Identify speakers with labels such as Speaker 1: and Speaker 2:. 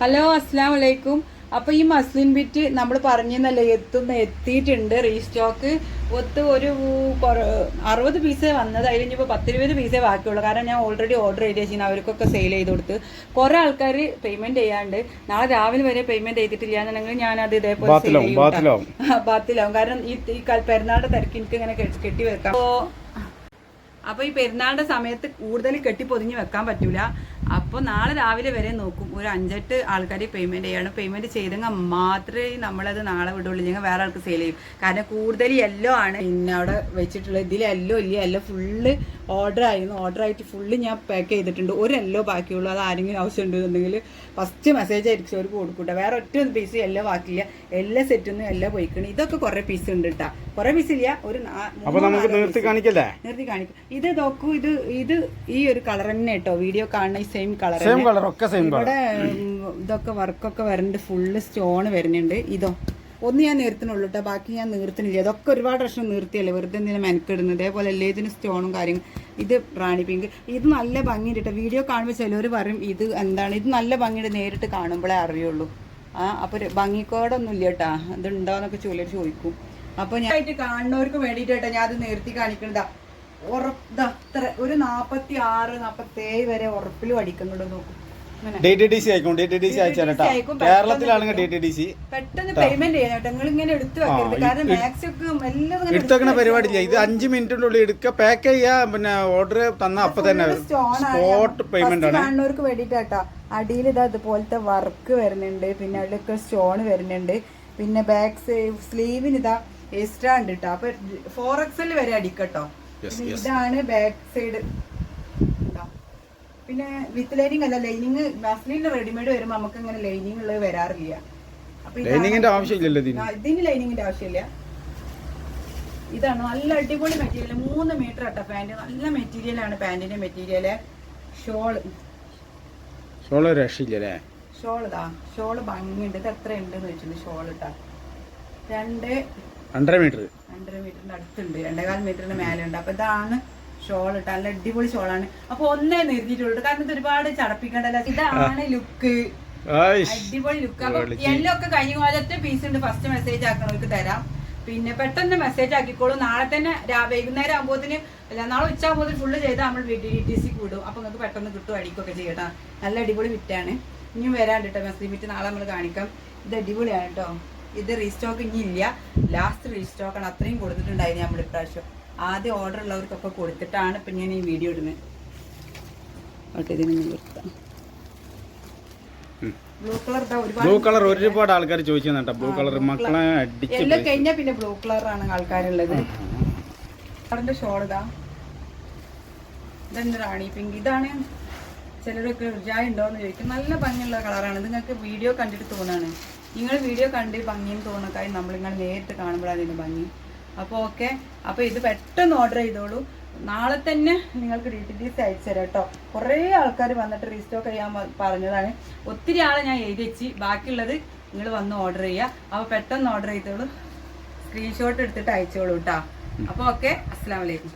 Speaker 1: Hello അസ്സാം വലൈക്കും അപ്പൊ ഈ മസ്ലിൻ ബിറ്റ് നമ്മൾ പറഞ്ഞല്ലേ എത്തുന്ന എത്തിയിട്ടുണ്ട് റീസ്റ്റോക്ക്. ഒത്ത് ഒരു അറുപത് പീസേ വന്നത് അതിൽ ഇനിയിപ്പോൾ പത്തിരുപത് പീസേ ബാക്കിയുള്ളൂ. കാരണം ഞാൻ ഓൾറെഡി ഓർഡർ ചെയ്ത് വെച്ചാൽ അവർക്കൊക്കെ സെയിൽ ചെയ്ത് കൊടുത്ത്. കുറെ ആൾക്കാർ പേയ്മെന്റ് ചെയ്യാണ്ട് നാളെ രാവിലെ വരെ പേയ്മെന്റ് ചെയ്തിട്ടില്ല എന്നുണ്ടെങ്കിൽ ഞാൻ അത് ഇതേപോലെ sale
Speaker 2: ബാത്തിലാവും,
Speaker 1: ചെയ്യും
Speaker 2: ബാത്തിലാവും.
Speaker 1: കാരണം ഈ ഈ പെരുന്നാളുടെ തിരക്ക് എനിക്ക് ഇങ്ങനെ കെട്ടി വെക്കാം. അപ്പോൾ അപ്പൊ ഈ പെരുന്നാളുടെ സമയത്ത് കൂടുതൽ കെട്ടി പൊതിഞ്ഞ് വെക്കാൻ പറ്റൂല. അപ്പോൾ നാളെ രാവിലെ വരെ നോക്കും. ഒരു അഞ്ചെട്ട് ആൾക്കാർ പേയ്മെന്റ് ചെയ്യണം. പേയ്മെന്റ് ചെയ്തെങ്കിൽ മാത്രമേ നമ്മളത് നാളെ വിടുള്ളൂ. ഞങ്ങൾ വേറെ ആൾക്ക് സെയിൽ ചെയ്യും. കാരണം കൂടുതൽ യെല്ലോ ആണ്. പിന്നെ അവിടെ വെച്ചിട്ടുള്ളത് ഇതിൽ യെല്ലോ ഇല്ല യെല്ലോ ഫുള്ള് ഓർഡർ ആയിരുന്നു. ഓർഡർ ആയിട്ട് ഫുള്ള് ഞാൻ പാക്ക് ചെയ്തിട്ടുണ്ട്. ഒരു യെല്ലോ ബാക്കിയുള്ളൂ. അത് ആരെങ്കിലും ആവശ്യമുണ്ടെന്നുണ്ടെങ്കിൽ ഫസ്റ്റ് മെസ്സേജ് ആയിരിക്കും അവർക്ക് കൊടുക്കൂട്ട. വേറെ ഒറ്റ പീസ് യെല്ലോ ബാക്കിയില്ല. എല്ലാ സെറ്റൊന്നും എല്ലാം പോയിക്കണം. ഇതൊക്കെ കുറെ പീസ് ഉണ്ട് കേട്ടോ കുറെ പീസ് ഇല്ല. ഒരു
Speaker 2: നിർത്തി. കാണിക്കല്ലേ?
Speaker 1: നിർത്തി കാണിക്കും. ഇത് നോക്കൂ. ഇത് ഇത് ഈ ഒരു കളർ തന്നെ കേട്ടോ വീഡിയോ കാണുന്ന ഈ സെയിം കളർ
Speaker 2: സെയിം കളർ ഒക്കെ സെയിം കളർ
Speaker 1: ഇവിടെ ഇതൊക്കെ വർക്കൊക്കെ വരുന്നുണ്ട് ഫുള്ള് സ്റ്റോൺ വരുന്നുണ്ട് ഇതോ ഒന്ന് ഞാൻ നിർത്തണുള്ളൂ കേട്ടോ ബാക്കി ഞാൻ നീർത്തിനില്ല ഇതൊക്കെ ഒരുപാട് പ്രശ്നം നിർത്തിയല്ലേ? വെറുതെ എന്തിനാ മെനക്കിടുന്നത്? അല്ലേ ഇതിന് സ്റ്റോണും കാര്യം ഇത് റാണി പിങ്ക് ഇത് നല്ല ഭംഗിയുണ്ട് കേട്ടോ വീഡിയോ കാണുമ്പോൾ ചിലവർ പറയും ഇത് എന്താണ്? ഇത് നല്ല ഭംഗിയുടെ നേരിട്ട് കാണുമ്പോഴേ അറിയുള്ളൂ. ആ അപ്പോൾ ഭംഗിക്കോടൊന്നും ഇല്ല കേട്ടാ ഇത് ഉണ്ടോന്നൊക്കെ ചോദിച്ചു ചോദിക്കും. അപ്പോൾ ഞാൻ കാണുന്നവർക്ക് വേണ്ടിയിട്ട് കേട്ടോ ഞാൻ അത് നിർത്തി കാണിക്കണതാ. ഉറപ്പ് അത്ര ഒരു നാപ്പത്തി ആറ് നാപ്പത്തേഴ് വരെ ഉറപ്പിലും അടിക്കുന്നുണ്ട് നോക്കും.
Speaker 2: ഡി ടി ഡി സി അയക്കും ഡി ടി ഡി സി അയച്ചാൽ കേരളത്തിലാണെങ്കിൽ ഡി ടി ഡി സി.
Speaker 1: പെട്ടെന്ന് പേയ്മെന്റ് ചെയ്യണം നിങ്ങൾ ഇങ്ങനെ എടുത്തു വെക്കരുത്. കാരണം എല്ലാം
Speaker 2: പരിപാടിയില്ല ഇത് അഞ്ച് മിനിറ്റിനുള്ളിൽ എടുക്കുക. പാക്ക് ചെയ്യാ പിന്നെ ഓർഡർ തന്ന അപ്പൊ തന്നെ സ്പോട്ട് പേയ്മെന്റ് ആണ്.
Speaker 1: വേണ്ടിട്ട് അടിയിൽ ഇത് അതുപോലത്തെ വർക്ക് വരുന്നുണ്ട്. പിന്നെ അതിലൊക്കെ സ്റ്റോൺ വരുന്നുണ്ട്. പിന്നെ ബാക്ക് സ്ലീവിന് ഇതാ എക്സ്ട്രാ ഉണ്ട് കേട്ടോ. അപ്പൊ ഫോർ എക്സൽ വരെ അടിക്കട്ടോ ഇതാണ് ബാക്ക് സൈഡ് പിന്നെ വിത്ത് ലൈനിങ് അല്ല ലൈനിങ് മസ്ലിന് റെഡിമെയ്ഡ് വരുമ്പോ നമുക്ക് ഇങ്ങനെ ലൈനിങ് ഉള്ളത് വരാറില്ല.
Speaker 2: ലൈനിങ്ങിന്റെ ആവശ്യമില്ലല്ലോ ഇതിന്?
Speaker 1: ലൈനിങ്ങിന്റെ ആവശ്യമില്ല. ഇതാണ് നല്ല അടിപൊളി മെറ്റീരിയൽ മൂന്ന് മീറ്റർ ആട്ടോ പാന്റ് നല്ല മെറ്റീരിയലാണ് പാന്റിന്റെ മെറ്റീരിയൽ ഷോൾ
Speaker 2: ഷോൾ രക്ഷയില്ല
Speaker 1: ഷോൾ ഇതാ. ഷോൾ ഭംഗിയുണ്ട്. ഇത് എത്ര ഉണ്ട് എന്ന് വെച്ചിട്ടുണ്ട് ഷോൾ ഇട്ടാ. രണ്ട്
Speaker 2: രണ്ടര മീറ്റർ.
Speaker 1: രണ്ടര മീറ്ററിന്റെ അടുത്തുണ്ട്. രണ്ടേകാൽ മീറ്ററിന് മേലെ ഉണ്ട് അപ്പൊ ഇതാണ് ഷോൾ ഇട്ട നല്ല അടിപൊളി ഷോളാണ്. അപ്പൊ ഒന്നേ നിർത്തിയിട്ടുള്ളൂ കാരണം ഇത് ഒരുപാട് ചടപ്പിക്കണ്ടല്ലോ. ഇതാണ് ലുക്ക്. അടിപൊളി ലുക്ക്. അപ്പൊ എല്ലാം ഒക്കെ കഴിഞ്ഞ പോലത്തെ പീസ് ഉണ്ട്. ഫസ്റ്റ് മെസ്സേജ് ആക്കണവർക്ക് തരാം. പിന്നെ പെട്ടെന്ന് മെസ്സേജ് ആക്കിക്കോളൂ. നാളെ തന്നെ വൈകുന്നേരം ആകുമ്പോത്തിന് അല്ല നാളെ ഉച്ച ആകുമ്പോത്തിന് ഫുള്ള് ചെയ്താൽ നമ്മൾ ഡി ടി സി കൂടും. അപ്പൊ നിങ്ങൾക്ക് പെട്ടെന്ന് കിട്ടും അടിക്കൊക്കെ ചെയ്യട്ടാ നല്ല അടിപൊളി വിറ്റാണ്. ഇനിയും വരാണ്ട് കേട്ടോ. മെസ്സേജ് വിറ്റ് നാളെ നമ്മൾ കാണിക്കാം. ഇത് അടിപൊളിയാണ് കേട്ടോ. ഇത് റീസ്റ്റോക്ക് ഇനി ഇല്ല. ലാസ്റ്റ് റീസ്റ്റോക്ക് ആണ് അത്രയും കൊടുത്തിട്ടുണ്ടായിരുന്നു നമ്മൾ ഇപ്രാവശ്യം. ആദ്യം ഓർഡർ ഉള്ളവർക്കൊക്കെ കൊടുത്തിട്ടാണ് ഇപ്പം ഞാൻ ഈ വീഡിയോ ഇടുന്നത് ഓക്കെ ഇതിന് നിർത്താം. ബ്ലൂ കളർ ഒരുപാട്
Speaker 2: ആൾക്കാർ ചോദിച്ചു ബ്ലൂ കളർ മക്കളെ അടിച്ച്
Speaker 1: എല്ലാം കഴിഞ്ഞാൽ പിന്നെ ബ്ലൂ കളറാണ് ആൾക്കാരുള്ളത്. കളറിന്റെ ഷോൾ ഇതാ. ഇതെന്ത് റാണി പിങ്ക് ഇതാണ് ചിലരൊക്കെ ഉർജായ ഉണ്ടോന്ന് ചോദിക്കും. നല്ല ഭംഗിയുള്ള കളറാണ് നിങ്ങൾക്ക് വീഡിയോ കണ്ടിട്ട് തോന്നാണ്. നിങ്ങൾ വീഡിയോ കണ്ട് ഭംഗിയും തോന്നക്കായി നമ്മൾ നിങ്ങൾ നേരിട്ട് കാണുമ്പോഴാണ് ഇതിന് ഭംഗി. അപ്പോൾ ഓക്കെ അപ്പോൾ ഇത് പെട്ടെന്ന് ഓർഡർ ചെയ്തോളൂ. നാളെ തന്നെ നിങ്ങൾക്ക് ഡി ടി ഡി സി അയച്ചു തരാം കേട്ടോ കുറേ ആൾക്കാർ വന്നിട്ട് റീസ്റ്റോക്ക് ചെയ്യാൻ പറഞ്ഞതാണ്. ഒത്തിരി ആളെ ഞാൻ എഴുതി വെച്ച്. ബാക്കിയുള്ളത് നിങ്ങൾ വന്ന് ഓർഡർ ചെയ്യുക. അപ്പോൾ പെട്ടെന്ന് ഓർഡർ ചെയ്തോളൂ. സ്ക്രീൻഷോട്ട് എടുത്തിട്ട് അയച്ചോളൂ കേട്ടോ അപ്പോൾ ഓക്കെ അസ്സാം വലൈക്കും